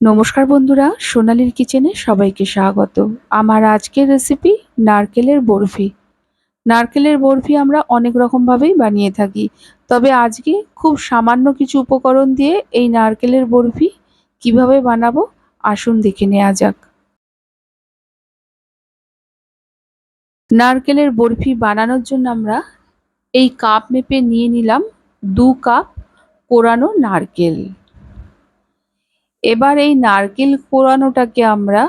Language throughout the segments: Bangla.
নমস্কার বন্ধুরা, সোনালির কিচেনে সবাইকে স্বাগত। আমার আজকের রেসিপি নারকেলের বরফি। নারকেলের বরফি আমরা অনেক রকমভাবেই বানিয়ে থাকি, তবে আজকে খুব সামান্য কিছু উপকরণ দিয়ে এই নারকেলের বরফি কীভাবে বানাবো, আসুন দেখে নেওয়া যাক। নারকেলের বরফি বানানোর জন্য আমরা এই কাপ মেপে নিয়ে নিলাম দু কাপ কোরানো নারকেল। এবার এই নারকেল কোরানোটাকে আমরা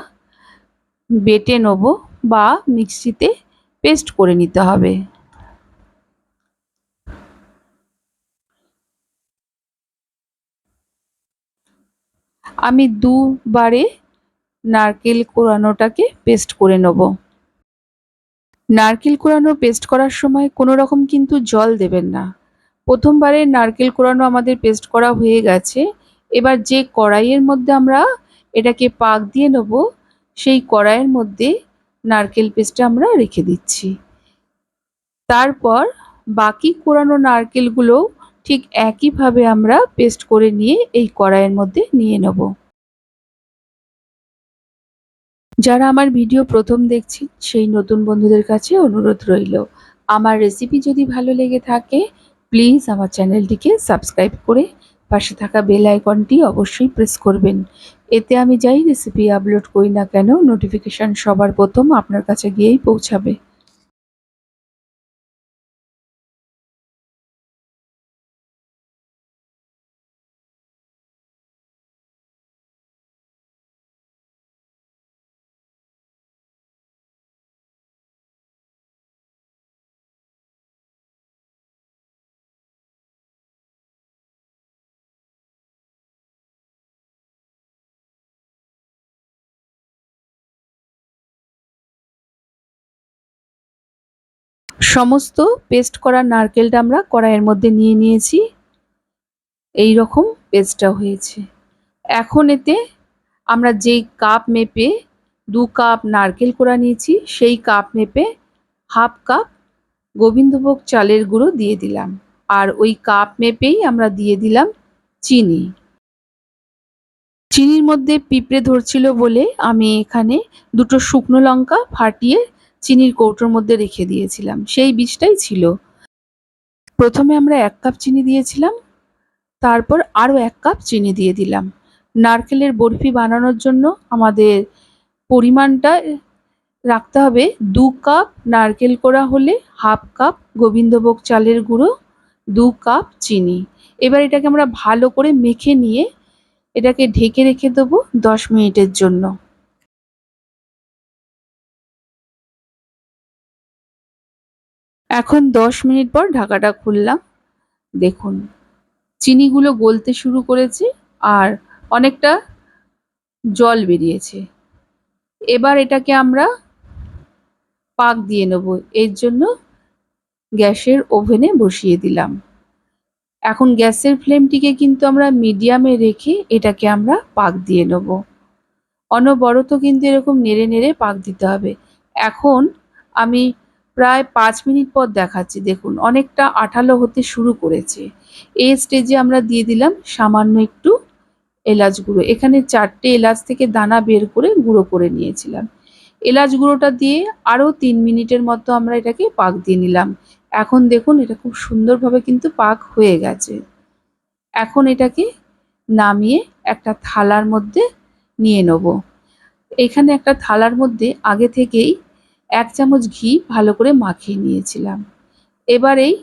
বেটে নেব বা মিক্সিতে পেস্ট করে নিতে হবে। আমি দুবারে নারকেল কোরানোটাকে পেস্ট করে নেব। নারকেল কোরানো পেস্ট করার সময় কোনো রকম কিন্তু জল দেবেন না। প্রথমবারে নারকেল কোরানো আমাদের পেস্ট করা হয়ে গেছে। এবার যে কড়াইয়ের মধ্যে আমরা এটাকে পাক দিয়ে নেব, সেই কড়াইয়ের মধ্যে নারকেল পেস্টটা আমরা রেখে দিচ্ছি। তারপর বাকি কোরানো নারকেলগুলো ঠিক একইভাবে আমরা পেস্ট করে নিয়ে এই কড়াইয়ের মধ্যে নিয়ে নেব। যারা আমার ভিডিও প্রথম দেখছি সেই নতুন বন্ধুদের কাছে অনুরোধ রইল। আমার রেসিপি যদি ভালো লেগে থাকে প্লিজ আমার চ্যানেলটিকে সাবস্ক্রাইব করে পাশে থাকা বেল আইকনটি অবশ্যই প্রেস করবেন। এতে আমি যাই রেসিপি আপলোড করি না কেন নোটিফিকেশান সবার প্রথম আপনার কাছে গিয়েই পৌঁছাবে। সমস্ত পেস্ট করা নারকেলটা আমরা কড়াইয়ের মধ্যে নিয়ে নিয়েছি। এই রকম পেস্টটা হয়েছে। এখন এতে আমরা যেই কাপ মেপে দু কাপ নারকেল কোড়া নিয়েছি, সেই কাপ মেপে হাফ কাপ গোবিন্দভোগ চালের গুঁড়ো দিয়ে দিলাম। আর ওই কাপ মেপেই আমরা দিয়ে দিলাম চিনি। চিনির মধ্যে পিঁপড়ে ধরছিল বলে আমি এখানে দুটো শুকনো লঙ্কা ফাটিয়ে চিনির কৌটোর মধ্যে রেখে দিয়েছিলাম। সেই বীজটাই ছিল। প্রথমে আমরা এক কাপ চিনি দিয়েছিলাম, তারপর আরও এক কাপ চিনি দিয়ে দিলাম। নারকেলের বরফি বানানোর জন্য আমাদের পরিমাণটা রাখতে হবে দু কাপ নারকেল করা হলে হাফ কাপ গোবিন্দভোগ চালের গুঁড়ো, দু কাপ চিনি। এবার এটাকে আমরা ভালো করে মেখে নিয়ে এটাকে ঢেকে রেখে দেবো দশ মিনিটের জন্য। এখন দশ মিনিট পর ঢাকাটা খুললাম। দেখুন, চিনিগুলো গলতে শুরু করেছে আর অনেকটা জল বেরিয়েছে। এবার এটাকে আমরা পাক দিয়ে নেব। এর জন্য গ্যাসের ওভেনে বসিয়ে দিলাম। এখন গ্যাসের ফ্লেমটিকে কিন্তু আমরা মিডিয়ামে রেখে এটাকে আমরা পাক দিয়ে নেব। অনবরত কিন্তু এরকম নেড়ে নেড়ে পাক দিতে হবে। এখন আমি প্রায় পাঁচ মিনিট পর দেখাচ্ছি। দেখুন, অনেকটা আঠালো হতে শুরু করেছে। এই স্টেজে আমরা দিয়ে দিলাম সামান্য একটু এলাচ গুঁড়ো। এখানে চারটে এলাচ থেকে দানা বের করে গুঁড়ো করে নিয়েছিলাম। এলাচ গুঁড়োটা দিয়ে আরও তিন মিনিটের মতো আমরা এটাকে পাক দিয়ে নিলাম। এখন দেখুন, এটা খুব সুন্দরভাবে কিন্তু পাক হয়ে গেছে। এখন এটাকে নামিয়ে একটা থালার মধ্যে নিয়ে নেব। এখানে একটা থালার মধ্যে আগে থেকেই এক চামচ ঘি ভালো করে মাখিয়ে নিয়েছিলাম। এবার এই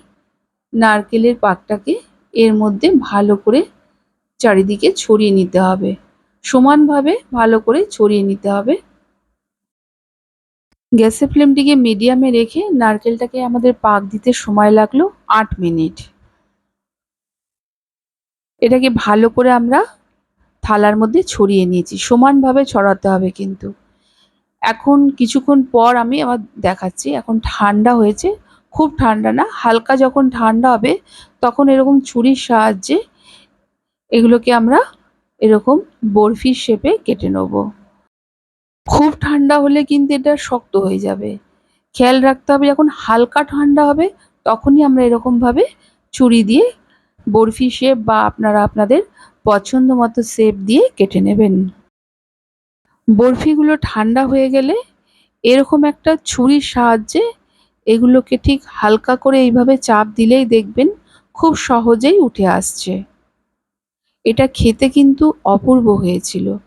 নারকেলের পাকটাকে এর মধ্যে ভালো করে চারিদিকে ছড়িয়ে নিতে হবে। সমানভাবে ভালো করে ছড়িয়ে নিতে হবে। গ্যাসের ফ্লেমটিকে মিডিয়ামে রেখে নারকেলটাকে আমাদের পাক দিতে সময় লাগল আট মিনিট। এটাকে ভালো করে আমরা থালার মধ্যে ছড়িয়ে নিয়েছি। সমানভাবে ছড়াতে হবে কিন্তু। এখন কিছুক্ষণ পর আমি আবার দেখাচ্ছি, এখন ঠান্ডা হয়েছে, খুব ঠান্ডা না, হালকা যখন ঠান্ডা হবে তখন এরকম ছুরির সাহায্যে এগুলোকে আমরা এরকম বরফির শেপে কেটে নেব। খুব ঠান্ডা হলে কিন্তু এটা শক্ত হয়ে যাবে। খেয়াল রাখতে হবে যখন হালকা ঠান্ডা হবে তখনই আমরা এরকমভাবে ছুরি দিয়ে বরফি শেপ বা আপনারা আপনাদের পছন্দ মতো শেপ দিয়ে কেটে নেবেন। বরফিগুলো ঠান্ডা হয়ে গেলে এরকম একটা ছুরির সাহায্যে এগুলোকে ঠিক হালকা করে এইভাবে চাপ দিলেই দেখবেন খুব সহজেই উঠে আসছে। এটা খেতে কিন্তু অপূর্ব হয়েছিল।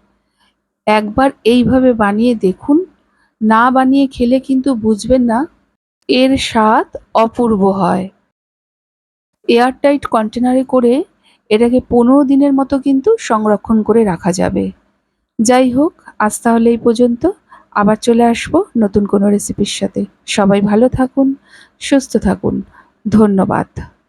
একবার এইভাবে বানিয়ে দেখুন, না বানিয়ে খেলে কিন্তু বুঝবেন না, এর স্বাদ অপূর্ব হয়। এয়ারটাইট কন্টেনারে করে এটাকে পনেরো দিনের মতো কিন্তু সংরক্ষণ করে রাখা যাবে। যাই হোক, আজ তাহলে এই পর্যন্ত। আবার চলে আসব নতুন কোনো রেসিপির সাথে। সবাই ভালো থাকুন, সুস্থ থাকুন। ধন্যবাদ।